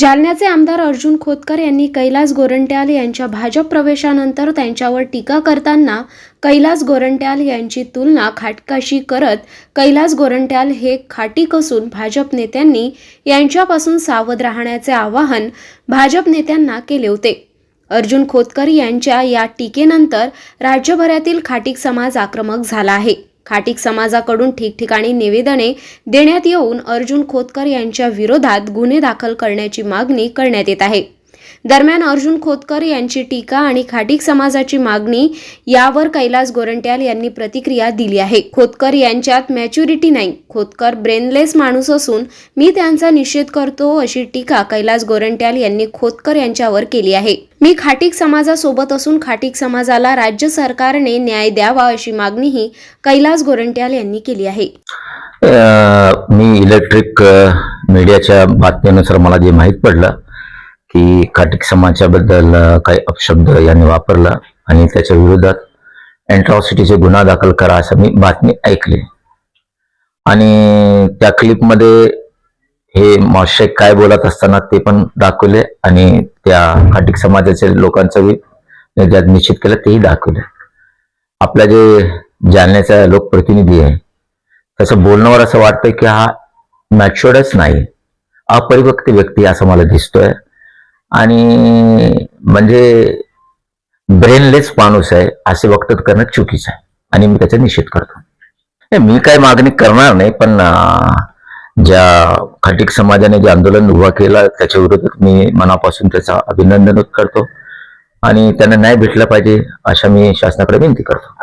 जालन्याचे आमदार अर्जुन खोतकर यांनी कैलास गोरंट्याल यांच्या भाजप प्रवेशानंतर त्यांच्यावर टीका करताना कैलास गोरंट्याल यांची तुलना खाटकाशी करत कैलास गोरंट्याल हे खाटीक असून भाजप नेत्यांनी यांच्यापासून सावध राहण्याचे आवाहन भाजप नेत्यांना केले होते. अर्जुन खोतकर यांच्या या टीकेनंतर राज्यभरातील खाटीक समाज आक्रमक झाला आहे. खाटीक समाजाकडून ठिकठिकाणी निवेदने देण्यात येऊन अर्जुन खोतकर यांच्या विरोधात गुन्हे दाखल करण्याची मागणी करण्यात येत आहे. दरम्यान अर्जुन खोतकर यांची टीका आणि खाटीक समाजाची मागणी यावर कैलास गोरंट्याल यांनी प्रतिक्रिया दिली आहे. खोतकर यांच्यात मॅच्युरिटी नाही. खोतकर ब्रेनलेस माणूस असून मी त्यांचा निषेध करतो अशी टीका कैलास गोरंट्याल यांनी खोतकर यांच्यावर केली आहे. मी खाटीक समाजासोबत असून खाटीक समाजाला राज्य सरकारने न्याय द्यावा अशी मागणीही कैलास गोरंट्याल यांनी केली आहे. मी इलेक्ट्रिक मीडियाच्या बातमीनुसार मला जे माहीत पडलं की काटिक समाजाबद्दल काही अपशब्द यांनी वापरला आणि त्याच्या विरोधात अँट्रॉसिटीचे गुन्हा दाखल करा असं मी बातमी ऐकली. आणि त्या क्लिपमध्ये हे मॉशे काय बोलत असताना ते पण दाखवले आणि त्या काटिक समाजाचे लोकांचं निर्यात त्यात निश्चित केलं तेही दाखवले. आपला जे जालन्याचा लोकप्रतिनिधी आहे त्याचं बोलण्यावर असं वाटतंय की हा मॅच्युअर्डच नाही अपरिपक्व व्यक्ती असं मला दिसतोय. आणि म्हणजे ब्रेनलेस माणूस आहे असे वक्तव्य करणं चुकीचं आहे. आणि मी त्याचा निषेध करतो. नाही, मी काय मागणी करणार नाही पण ज्या खाटीक समाजाने जे आंदोलन उभा केला त्याच्या विरोधात मी मनापासून त्याचा अभिनंदन करतो. आणि त्यांना न्याय भेटला पाहिजे अशा मी शासनाकडे विनंती करतो.